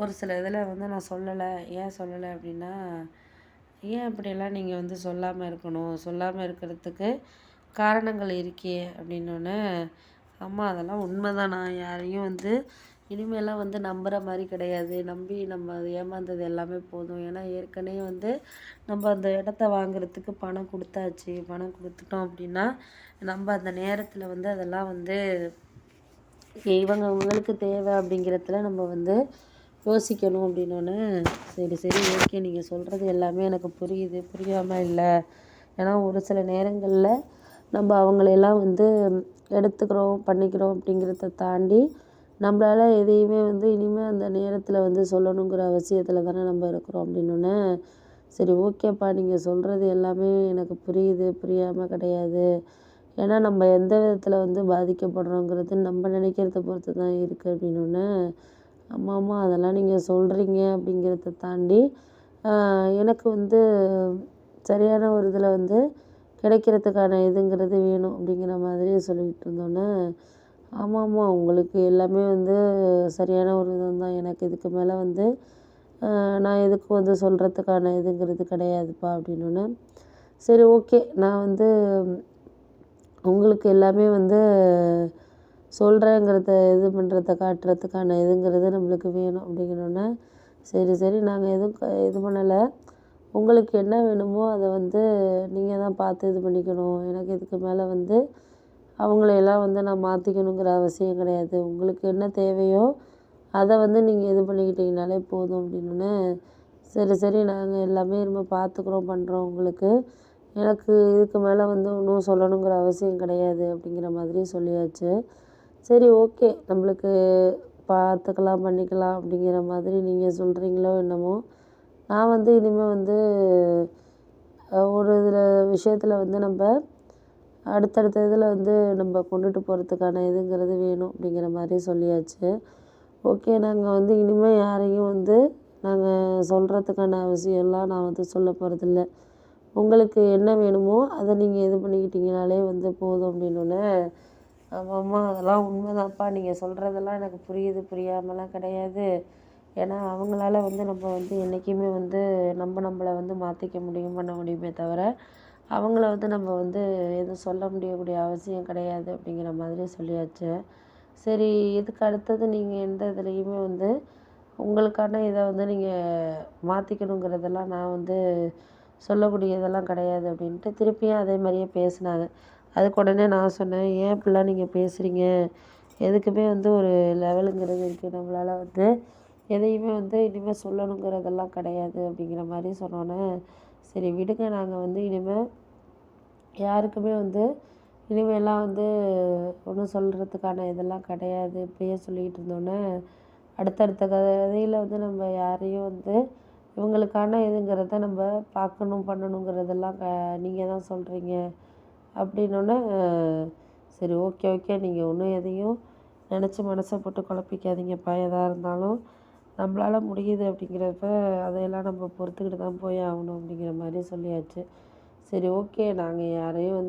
ஒரு சில இதில் வந்து நான் சொல்லலை. ஏன் சொல்லலை அப்படின்னா ஏன் அப்படியெல்லாம் நீங்கள் வந்து சொல்லாமல் இருக்கணும்? சொல்லாமல் இருக்கிறதுக்கு காரணங்கள் இருக்கே அப்படின்னோடனே அம்மா அதெல்லாம் உண்மை தான் நான் யாரையும் வந்து இனிமேலாம் வந்து நம்புகிற மாதிரி கிடையாது. நம்பி நம்ம ஏமாந்தது எல்லாமே போதும். ஏன்னா ஏற்கனவே வந்து நம்ம அந்த இடத்த வாங்குறதுக்கு பணம் கொடுத்தாச்சு. பணம் கொடுத்துட்டோம் அப்படின்னா நம்ம அந்த நேரத்தில் வந்து அதெல்லாம் வந்து இவங்க இவங்களுக்கு தேவை அப்படிங்கிறதுல நம்ம வந்து யோசிக்கணும் அப்படின்னோடனே சரி சரி ஓகே நீங்கள் சொல்கிறது எல்லாமே எனக்கு புரியுது. புரியாமல் இல்லை. ஏன்னா ஒரு சில நேரங்களில் நம்ம அவங்களையெல்லாம் வந்து எடுத்துக்கிறோம் பண்ணிக்கிறோம் அப்படிங்கிறத தாண்டி நம்மளால் எதையுமே வந்து இனிமேல் அந்த நேரத்தில் வந்து சொல்லணுங்கிற அவசியத்தில் தானே நம்ம இருக்கிறோம் அப்படின்னோடனே சரி ஓகேப்பா நீங்கள் சொல்கிறது எல்லாமே எனக்கு புரியுது புரியாமல் கிடையாது. ஏன்னா நம்ம எந்த விதத்தில் வந்து பாதிக்கப்படுறோங்கிறது நம்ம நினைக்கிறத பொறுத்து தான் இருக்குது அப்படின்னோடனே ஆமாம்மா அதெல்லாம் நீங்கள் சொல்கிறீங்க அப்படிங்கிறத தாண்டி எனக்கு வந்து சரியான ஒரு இதில் வந்து கிடைக்கிறதுக்கான இதுங்கிறது வேணும் அப்படிங்கிற மாதிரி சொல்லிக்கிட்டு இருந்தோன்னே ஆமாம் ஆமாம் உங்களுக்கு எல்லாமே வந்து சரியான ஒரு விதம் தான் எனக்கு இதுக்கு மேலே வந்து நான் எதுக்கும் வந்து சொல்கிறதுக்கான இதுங்கிறது கிடையாதுப்பா அப்படின்னோடனே சரி ஓகே. நான் வந்து உங்களுக்கு எல்லாமே வந்து சொல்கிறேங்கிறத இது பண்ணுறத காட்டுறதுக்கான இதுங்கிறது நம்மளுக்கு வேணும் அப்படிங்கிறோன்னே சரி சரி நாங்கள் எதுவும் இது பண்ணலை. உங்களுக்கு என்ன வேணுமோ அதை வந்து நீங்கள் தான் பார்த்து இது பண்ணிக்கணும். எனக்கு இதுக்கு மேலே வந்து அவங்களையெல்லாம் வந்து நான் மாற்றிக்கணுங்கிற அவசியம் கிடையாது. உங்களுக்கு என்ன தேவையோ அதை வந்து நீங்கள் இது பண்ணிக்கிட்டீங்கனாலே போதும் அப்படின்னோடனே சரி சரி நாங்கள் எல்லாமே இனிமேல் பார்த்துக்குறோம் பண்ணுறோம் உங்களுக்கு. எனக்கு இதுக்கு மேலே வந்து ஒன்றும் சொல்லணுங்கிற அவசியம் கிடையாது அப்படிங்கிற மாதிரி சொல்லியாச்சு. சரி ஓகே. நம்மளுக்கு பார்த்துக்கலாம் பண்ணிக்கலாம் அப்படிங்கிற மாதிரி நீங்கள் சொல்கிறீங்களோ என்னமோ. நான் வந்து இனிமேல் வந்து ஒரு இதில் விஷயத்தில் வந்து நம்ம அடுத்தடுத்த இதில் வந்து நம்ம கொண்டுட்டு போகிறதுக்கான இதுங்கிறது வேணும் அப்படிங்கிற மாதிரி சொல்லியாச்சு. ஓகே நாங்கள் வந்து இனிமேல் யாரையும் வந்து நாங்கள் சொல்கிறதுக்கான அவசியம்லாம் நான் வந்து சொல்ல போகிறதில்ல உங்களுக்கு என்ன வேணுமோ அதை நீங்கள் இது பண்ணிக்கிட்டீங்கனாலே வந்து போதும் அப்படின்னோடனே ஆமாம்மா அதெல்லாம் உண்மைதான்ப்பா. நீங்கள் சொல்கிறதெல்லாம் எனக்கு புரியுது. புரியாமலாம் கிடையாது. ஏன்னா அவங்களால வந்து நம்ம வந்து என்றைக்குமே வந்து நம்ம நம்மளை வந்து மாற்றிக்க முடியும் பண்ண முடியுமே தவிர அவங்கள வந்து நம்ம வந்து எதுவும் சொல்ல முடியக்கூடிய அவசியம் கிடையாது அப்படிங்கிற மாதிரி சொல்லியாச்சு. சரி இதுக்கு அடுத்தது நீங்கள் எந்த இதுலேயுமே வந்து உங்களுக்கான இதை வந்து நீங்கள் மாற்றிக்கணுங்கிறதெல்லாம் நான் வந்து சொல்லக்கூடியதெல்லாம் கிடையாது அப்படின்ட்டு திருப்பியும் அதே மாதிரியே பேசினாங்க. அதுக்கு உடனே நான் சொன்னேன் ஏன் இப்படிலாம் நீங்கள் பேசுகிறீங்க எதுக்குமே வந்து ஒரு லெவலுங்கிறது இருக்குது நம்மளால் வந்து எதையுமே வந்து இனிமேல் சொல்லணுங்கிறதெல்லாம் கிடையாது. அப்படிங்கிற மாதிரி சொன்னோன்னே சரி விடுங்க நாங்கள் வந்து இனிமேல் யாருக்குமே வந்து இனிமேலாம் வந்து ஒன்றும் சொல்கிறதுக்கான இதெல்லாம் கிடையாது. இப்படியே சொல்லிக்கிட்டு இருந்தோன்னே அடுத்தடுத்த கதையில் வந்து நம்ம யாரையும் வந்து இவங்களுக்கான இதுங்கிறத நம்ம பார்க்கணும் பண்ணணுங்கிறதெல்லாம் க நீங்கள் தான் சொல்கிறீங்க அப்படின்னோடனே சரி ஓகே ஓகே நீங்கள் ஒன்றும் எதையும் நினச்சி மனசை போட்டு குழப்பிக்காதீங்கப்பா. எதாக இருந்தாலும் நம்மளால் முடியுது அப்படிங்கிறப்ப அதையெல்லாம் நம்ம பொறுத்துக்கிட்டு தான் போய் ஆகணும் அப்படிங்கிற மாதிரி சொல்லியாச்சு. சரி ஓகே நாங்கள் யாரையும் வந்து